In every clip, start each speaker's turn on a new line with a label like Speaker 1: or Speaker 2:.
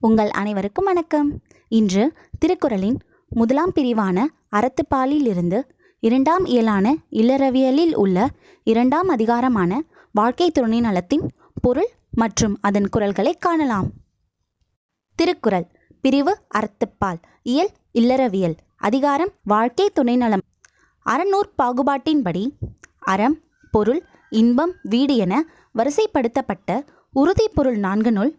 Speaker 1: உங்கள் அனைவருக்கும் வணக்கம். இன்று திருக்குறளின் முதலாம் பிரிவான அறத்துப்பாலிலிருந்து இரண்டாம் இயலான இல்லறவியலில் உள்ள இரண்டாம் அதிகாரமான வாழ்க்கை துணை நலத்தின் பொருள் மற்றும் அதன் குரல்களை காணலாம். திருக்குறள் பிரிவு அறத்துப்பால் இயல் இல்லறவியல் அதிகாரம் வாழ்க்கை துணை நலம் அறநூற் பாகுபாட்டின்படி அறம் பொருள் இன்பம் வீடு என வரிசைப்படுத்தப்பட்ட உறுதி பொருள் நூல்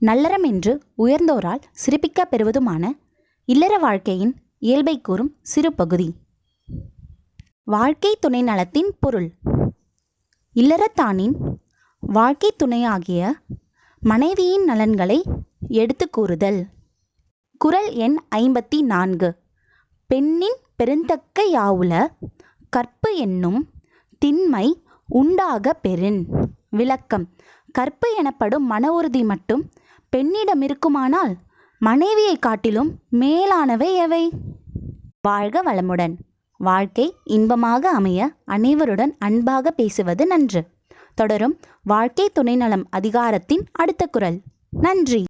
Speaker 1: நல்லறம் என்று உயர்ந்தோரால் சிறப்பிக்க பெறுவதுமான இல்லற வாழ்க்கையின் இயல்பை கூறும் சிறு பகுதி. வாழ்க்கை துணை நலத்தின் பொருள். இல்லறத்தானின் வாழ்க்கை துணையாகிய மனைவியின் நலன்களை எடுத்து கூறுதல். குறள் எண் ஐம்பத்தி நான்கு பெண்ணின் பெருந்தக்க யாவுல கற்பு என்னும் திண்மை உண்டாக பெறின். விளக்கம். கற்பு எனப்படும் மன உறுதி மட்டும் பெண்ணிடம் இருக்குமானால் மனைவியை காட்டிலும் மேலானவை எவை? வாழ்க வளமுடன். வாழ்க்கை இன்பமாக அமைய அனைவருடன் அன்பாக பேசுவது நன்று. தொடரும் வாழ்க்கை துணைநலம் அதிகாரத்தின் அடுத்த குரல். நன்றி.